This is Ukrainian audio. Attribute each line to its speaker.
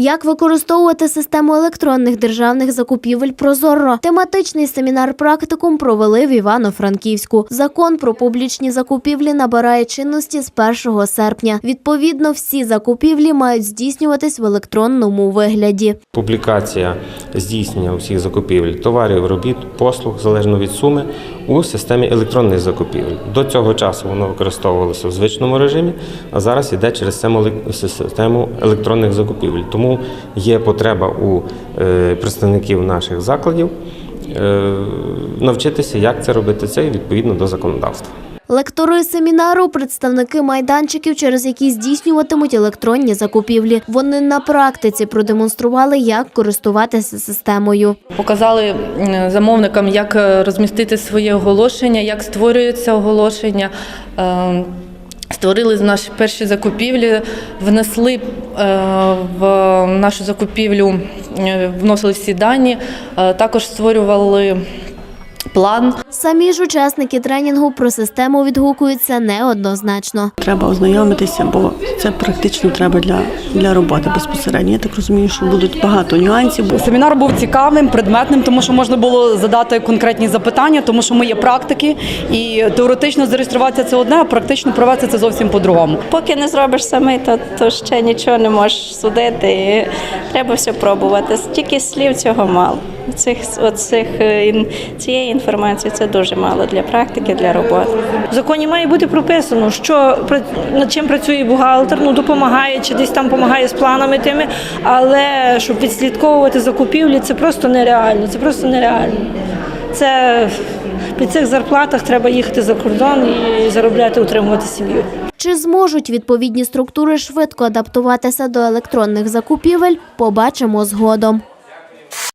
Speaker 1: Як використовувати систему електронних державних закупівель Прозоро? Тематичний семінар практикум провели в Івано-Франківську. Закон про публічні закупівлі набирає чинності з 1 серпня. Відповідно, всі закупівлі мають здійснюватись в електронному вигляді.
Speaker 2: Публікація здійснення усіх закупівель товарів, робіт, послуг залежно від суми у системі електронних закупівель. До цього часу воно використовувалося в звичному режимі, а зараз йде через систему електронних закупівель. Тому є потреба у е, представників наших закладів е, навчитися, як це робити це відповідно до законодавства.
Speaker 1: Лектори семінару представники майданчиків, через які здійснюватимуть електронні закупівлі. Вони на практиці продемонстрували, як користуватися системою.
Speaker 3: Показали замовникам, як е, розмістити своє оголошення, як створюється оголошення. Е, Створили наші перші закупівлі, внесли е, в нашу закупівлю, е, вносили всі дані, також створювали план.
Speaker 1: Самі ж учасники тренінгу про систему відгукуються неоднозначно.
Speaker 4: Треба ознайомитися, бо це практично треба для, для роботи безпосередньо. Я так розумію, що будуть багато нюансів.
Speaker 5: Семінар був цікавим, предметним, тому що можна було задати конкретні запитання, тому що ми є практики, і теоретично зареєструватися це одне, а практично провести це зовсім по-другому.
Speaker 6: Поки не зробиш самий, то, то ще нічого не можеш судити. І треба все пробувати. Тільки слів цього мало. Цих, оцих, е, ін- цієї інформації це дуже мало для практики, для роботи.
Speaker 7: В законі має бути прописано, що над чим працює бухгалтер, ну допомагає чи десь там допомагає з планами тими, але щоб відслідковувати закупівлі, це просто нереально. Це просто нереально. Це при цих зарплатах треба їхати за кордон і заробляти, утримувати сім'ю.
Speaker 1: Чи зможуть відповідні структури швидко адаптуватися до електронних закупівель, побачимо згодом.